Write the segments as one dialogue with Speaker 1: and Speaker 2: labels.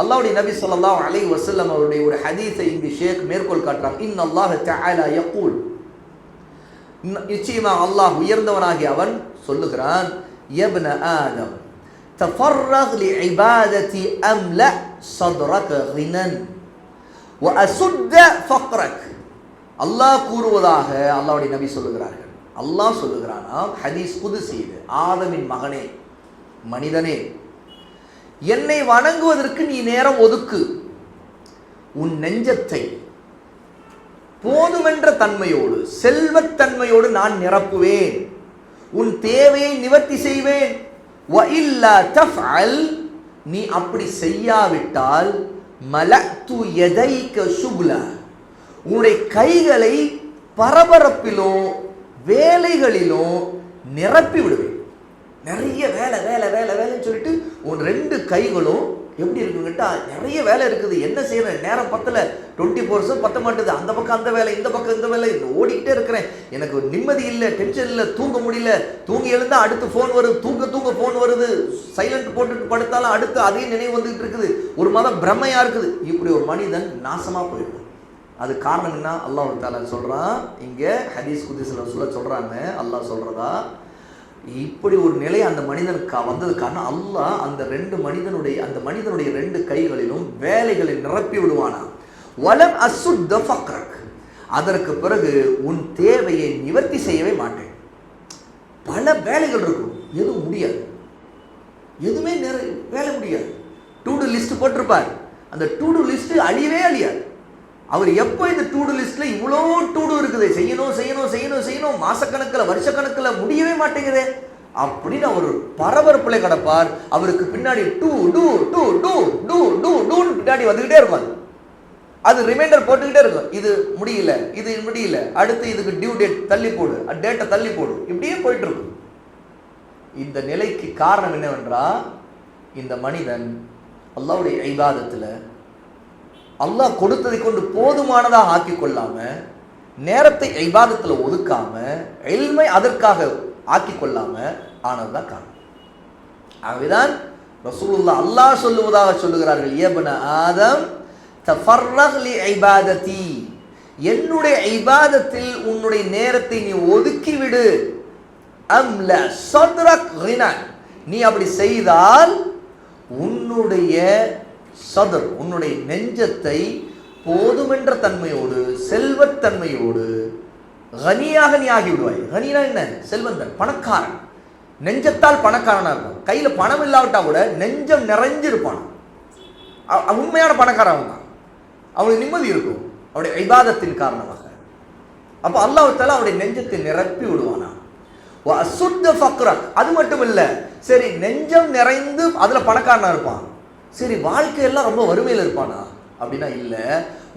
Speaker 1: அல்லாஹ்வுடைய நபி ஸல்லல்லாஹு அலைஹி வஸல்லம் அவருடைய ஒரு ஹதீஸை இங்கு ஷேக் மேற்கோள் காட்டுறாங்க இன் அல்லாஹ் தஆலா யகூல் நிச்சயமா அல்லாஹ் உயர்ந்தவனாகி அவன் சொல்லுகிறான் யப்ன ஆதம் தஃபர்ரக் லிஇபாததி அம்ல صدرك غنى وأسد فقرك அல்லாஹ் கூறுவதாக அல்லாஹ்வுடைய நபி சொல்லுகிறார்கள் அல்லாஹ் சொல்லுகிறானாம் ஹதீஸ் குதுசி இது ஆதமின் மகனே மனிதனே என்னை வணங்குவதற்கு நீ நேரம் ஒதுக்கு. உன் நெஞ்சத்தை போதுமென்ற தன்மையோடு செல்வத்தன்மையோடு நான் நிரப்புவேன். உன் தேவையை நிவர்த்தி செய்வேன். நீ அப்படி செய்யாவிட்டால் மலத்து எதைக்க சுகுல. உன்னுடைய கைகளை பரபரப்பிலோ வேலைகளிலோ நிரப்பி விடுவேன் நிறைய வேலை வேலை வேலை வேலைன்னு சொல்லிட்டு உன் ரெண்டு கைகளும் எப்படி இருக்குங்கிட்டா நிறைய வேலை இருக்குது. என்ன செய்யறேன் நேரம் பத்தல. டுவெண்ட்டி ஃபோர் ஹவர்ஸும் பத்த மாட்டேது. அந்த பக்கம் அந்த வேலை இந்த பக்கம் இந்த வேலை. ஓடிக்கிட்டே இருக்கிறேன். எனக்கு நிம்மதி இல்லை டென்ஷன் இல்லை தூங்க முடியல. தூங்கி எழுந்தா அடுத்து ஃபோன் வருது தூங்க தூங்க ஃபோன் வருது. சைலண்ட் போட்டுட்டு படுத்தாலும் அடுத்து அதே நினைவு வந்துகிட்டு இருக்குது. ஒரு மாதம் பிரம்மையா இருக்குது. இப்படி ஒரு மனிதன் நாசமா போயிடும் அது காரணம் என்ன? அல்லாஹ் தாலா சொல்கிறான் இங்கே ஹதீஸ் குதிசில் சொல்ல சொல்கிறாங்க அல்லாஹ் சொல்கிறதா இப்படி ஒரு நிலை அந்த மனிதனுக்கு வந்தது காரணம் அல்லாஹ் அந்த ரெண்டு மனிதனுடைய அந்த மனிதனுடைய ரெண்டு கைகளிலும் வேலைகளை நிரப்பி விடுவானா? வலம் அசுத்த ஃபக்ரக். அதற்கு பிறகு உன் தேவையை நிவர்த்தி செய்யவே மாட்டேன். பல வேலைகள் இருக்கும். எதுவும் முடியாது. எதுவுமே நிறைய வேலை முடியாது. டூ டு லிஸ்ட் போட்டிருப்பார். அந்த டூ டு லிஸ்ட் அழியவே அழியாது. அவர் எப்போ இந்த டூ டு லிஸ்ட்ல இவ்வளோ டூடு இருக்குது? செய்யணும் செய்யணும் செய்யணும் செய்யணும். மாசக்கணக்கில் வருஷக்கணக்கில் முடியவே மாட்டேங்குதே. அப்படின்னு அவர் பரபரப்புல கிடப்பார். அவருக்கு பின்னாடி டூ டூ டூ டூ டூ டூ டூன்னு பின்னாடி வந்துகிட்டே இருக்கும் அது. அது ரிமைண்டர் போட்டுக்கிட்டே இருக்கும். இது முடியல இது முடியல அடுத்து இதுக்கு டியூ டேட் தள்ளி போடு டேட்டை தள்ளி போடு. இப்படியே போயிட்டு இருக்கும். இந்த நிலைக்கு காரணம் என்னவென்றால் இந்த மனிதன் அல்லாவுடைய ஐபாதத்தில் அல்லாஹ் கொடுத்ததை கொண்டு போதுமானதாக ஆக்கி கொள்ளாம நேரத்தை ஐபாதத்தில் ஒதுக்காம எல்மை அதற்காக ஆக்கி கொள்ளாம ஆனதுதான் காரணம். ஆகவேதான் ரசூலுல்லா அல்லாஹ் சொல்லுவதாக சொல்லுகிறார்கள் ஏபன ஆதம் தஃபர்ரஹ்லி ஐபாதத்தி என்னுடைய ஐபாதத்தில் உன்னுடைய நேரத்தை நீ ஒதுக்கிவிடு. அம்ல சத்ரக் நீ அப்படி செய்தால் உன்னுடைய சதர் உன்னுடைய நெஞ்சத்தை போதுமென்ற தன்மையோடு செல்வத்தன்மையோடு கனியாக நீ ஆகி விடுவாய் கனினா என்ன? செல்வந்தன் பணக்காரன். நெஞ்சத்தால் பணக்காரனாக இருக்கும் கையில் பணம் இல்லாவிட்டா கூட நெஞ்சம் நிறைஞ்சிருப்பான். உண்மையான பணக்காரன் அவன் தான். அவனுக்கு நிம்மதி இருக்கும். அவனுடைய விவாதத்தின் காரணமாக. அப்போ அல்லாஹால அவருடைய நெஞ்சத்தை நிரப்பி விடுவானா? அசுத்த ஃபக்ரக். அது மட்டும் இல்லை சரி நெஞ்சம் நிறைந்து அதில் பணக்காரனாக இருப்பான். சரி வாழ்க்கையெல்லாம் ரொம்ப வறுமையில் இருப்பானா? அப்படின்னா இல்லை.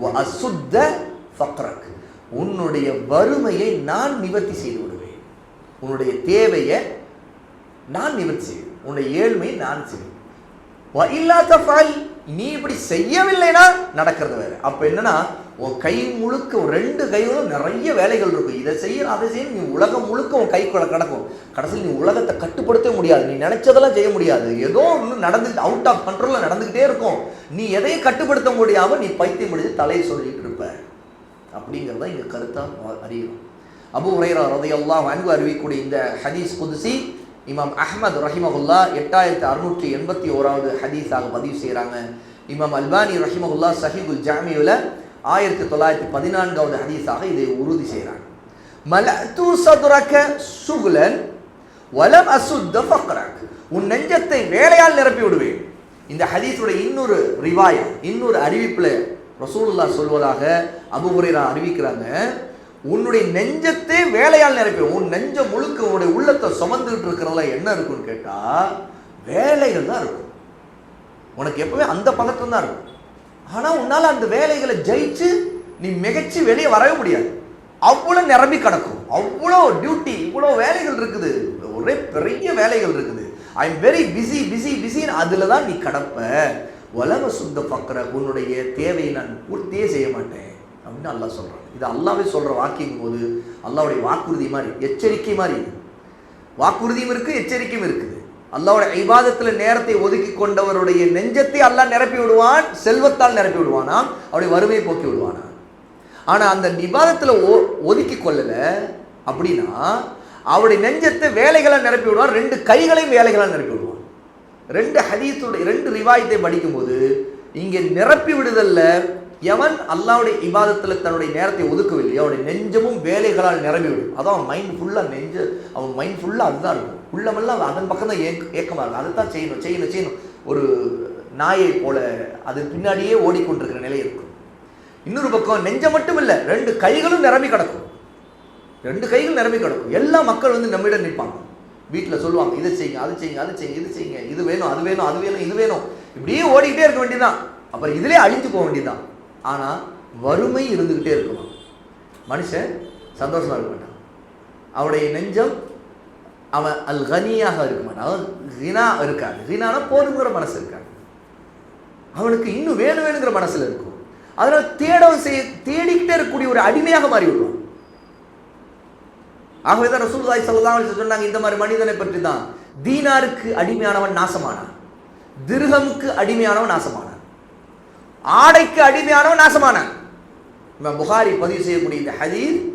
Speaker 1: அசுத்த ஃபக்ரக். உன்னுடைய வறுமையை நான் நிவர்த்தி செய்து விடுவேன். உன்னுடைய தேவையை நான் நிவர்த்தி செய்வேன். உன்னுடைய ஏழ்மையை நான் செய்வேன். இல்லாத ஃபால். நீ இப்படி செய்யவில்லைனா நடக்கிறது வேற. அப்போ என்னன்னா உன் கை முழுக்க ரெண்டு கைகளும் நிறைய வேலைகள் இருக்கும். இதை செய்ய அதை செய்ய நீ உலகம் முழுக்க உன் கைக்குள்ள கிடக்கும். கடைசியில் நீ உலகத்தை கட்டுப்படுத்தவே முடியாது. நீ நினைச்சதெல்லாம் செய்ய முடியாது. ஏதோ ஒன்று நடந்து அவுட் ஆஃப் கண்ட்ரோலில் நடந்துக்கிட்டே இருக்கும். நீ எதையும் கட்டுப்படுத்த முடியாமல் நீ பைத்தியம் முடிஞ்சு தலையை சொல்லிட்டு இருப்ப. அப்படிங்கிறத இங்கே கருத்தாக அறியணும். அபு உரையரா ரதையெல்லாம் அன்பு அறிவிக்கக்கூடிய இந்த ஹதீஸ் குதிசி இமாம் அஹ்மத் ரஹிமகுல்லா எட்டாயிரத்தி அறுநூற்றி எண்பத்தி ஓராவது ஹதீஸாக பதிவு செய்கிறாங்க இமாம் அல்பானி ரஹிமகுல்லா சஹிபுல் ஜாமியுல ஆயிரத்தி தொள்ளாயிரத்தி பதினான்காவது ஹதீஸாக இதை உறுதி செய்கிறாங்க மலத்து சதுரக சுகுலன் வலம் அசுத்த ஃபக்ரக். உன் நெஞ்சத்தை வேலையால் நிரப்பி விடுவேன். இந்த ஹதீஸுடைய இன்னொரு ரிவாயம் இன்னொரு அறிவிப்பில் ரசூலுல்லா சொல்வதாக அபு அறிவிக்கிறாங்க. உன்னுடைய நெஞ்சத்தை வேலையால் நிரப்பி உன் நெஞ்சம் முழுக்க உன்னுடைய உள்ளத்தை சுமந்துக்கிட்டு இருக்கிறதுல என்ன இருக்கும்னு கேட்டால் வேலைகள் தான் இருக்கும். உனக்கு எப்பவுமே அந்த பதக்கம் தான் இருக்கும். ஆனால் உன்னால் அந்த வேலைகளை ஜெயிச்சு நீ மிகச்சி வெளியே வரவே முடியாது. அவ்வளோ நிரம்பி கிடக்கும். அவ்வளோ டியூட்டி இவ்வளோ வேலைகள் இருக்குது. ஒரே பெரிய வேலைகள் இருக்குது. I am very busy busy பிஸின்னு அதில் தான் நீ கிடப்ப. உலக சுத்த பக்கிற உன்னுடைய தேவையை நான் பூர்த்தியே செய்ய மாட்டேன். அப்படின்னு அல்லா சொல்கிறான் இது அல்லாவே சொல்கிற வாக்கிங் போது அல்லாவுடைய வாக்குறுதி மாதிரி எச்சரிக்கை மாதிரி வாக்குறுதியும் இருக்குது எச்சரிக்கையும் இருக்குது. அல்லாவோட ஐவாதத்தில் நேரத்தை ஒதுக்கி கொண்டவருடைய நெஞ்சத்தை அல்லாஹ் நிரப்பி விடுவான் செல்வத்தால் நிரப்பி விடுவானாம் அவருடைய வறுமையை போக்கி விடுவானா ஆனால் அந்த நிபாதத்தில் ஒ- ஒதுக்கி கொள்ளலை அப்படின்னா அவருடைய நெஞ்சத்தை வேலைகளாக நிரப்பி விடுவான் ரெண்டு கைகளையும் வேலைகளாக நிரப்பி விடுவான். ரெண்டு ஹதீஸுடைய ரெண்டு ரிவாயத்தை படிக்கும்போது இங்கே நிரப்பி விடுதல்ல எவன் அல்லாவுடைய இவாதத்தில் தன்னுடைய நேரத்தை ஒதுக்கவில்லையோ அவனுடைய நெஞ்சமும் வேலைகளால் நிரம்பி விடும். அதான் அவன் மைண்ட் ஃபுல்லாக நெஞ்ச அவன் மைண்ட் ஃபுல்லாக அதுதான் இருக்கும். உள்ளமெல்லாம் அதன் பக்கம் தான் ஏக் ஏக்கமாக இருக்கும். அதை தான் செய்யணும் செய்யணும் செய்யணும். ஒரு நாயை போல அது பின்னாடியே ஓடிக்கொண்டிருக்கிற நிலை இருக்கும். இன்னொரு பக்கம் நெஞ்சம் மட்டும் இல்லை ரெண்டு கைகளும் நிரம்பி கிடக்கும். ரெண்டு கைகள் நிரம்பி கிடக்கும். எல்லா மக்கள் வந்து நம்மிடம் நிற்பாங்க. வீட்டில் சொல்லுவாங்க இதை செய்யுங்க அது செய்யுங்க அது செய்யுங்க இது செய்யுங்க இது வேணும் அது வேணும் அது வேணும் இது வேணும். இப்படியே ஓடிக்கிட்டே இருக்க வேண்டியதுதான். அப்புறம் இதிலே அழிஞ்சு போக வேண்டியதுதான். ஆனால் வறுமை இருந்துக்கிட்டே இருக்கணும். மனுஷன் சந்தோஷமா இருக்க மாட்டான். அவருடைய நெஞ்சம் அவன் அல் கனியாக இருக்க மாட்டான். அவன் ரினா இருக்காது. ரினானா போதுங்கிற மனசு இருக்காது. அவனுக்கு இன்னும் வேணும் வேணுங்கிற மனசுல இருக்கும். அதனால தேடவும் செய்ய தேடிக்கிட்டே இருக்கக்கூடிய ஒரு அடிமையாக மாறி விடுவான். ஆகவே தான் ரசூலுல்லாஹி ஸல்லல்லாஹு சொன்னாங்க இந்த மாதிரி மனிதனை பற்றி தான் தீனாருக்கு அடிமையானவன் நாசமானான். திருகமுக்கு அடிமையானவன் நாசமானான். ஆடைக்கு அடிமையானவன் நாசமானான் இவன் புகாரி பதிவு செய்யக்கூடிய இந்த ஹதீர்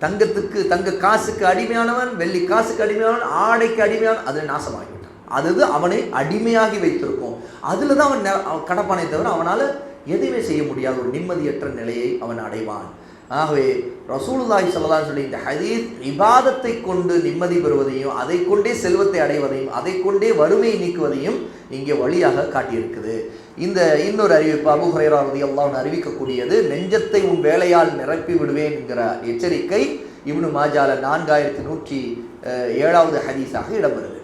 Speaker 1: தங்கத்துக்கு தங்க காசுக்கு அடிமையானவன் வெள்ளி காசுக்கு அடிமையானவன் ஆடைக்கு அடிமையானவன் அதில் நாசமாகிவிட்டான். அது அவனை அடிமையாகி வைத்திருக்கும். அதில் தான் அவன் நெ- கடப்பானே தவிர அவனால் எதையுமே செய்ய முடியாத ஒரு நிம்மதியற்ற நிலையை அவன் அடைவான். ஆகவே ரசூலுல்லாஹி சொல்லலாம் சொல்லி இந்த ஹதீஸ் இபாதத்தை கொண்டு நிம்மதி பெறுவதையும் அதை கொண்டே செல்வத்தை அடைவதையும் அதை கொண்டே வறுமையை நீக்குவதையும் இங்கே வழியாக காட்டியிருக்குது. இந்த இன்னொரு அறிவிப்பு அபு ஹுரைரா ரலியல்லாஹு அறிவிக்கக்கூடியது நெஞ்சத்தை உன் வேலையால் நிரப்பி விடுவேன் என்கிற எச்சரிக்கை இவனு மாஜால நான்காயிரத்தி நூற்றி ஏழாவது ஹதீஸாக இடம்பெறுது.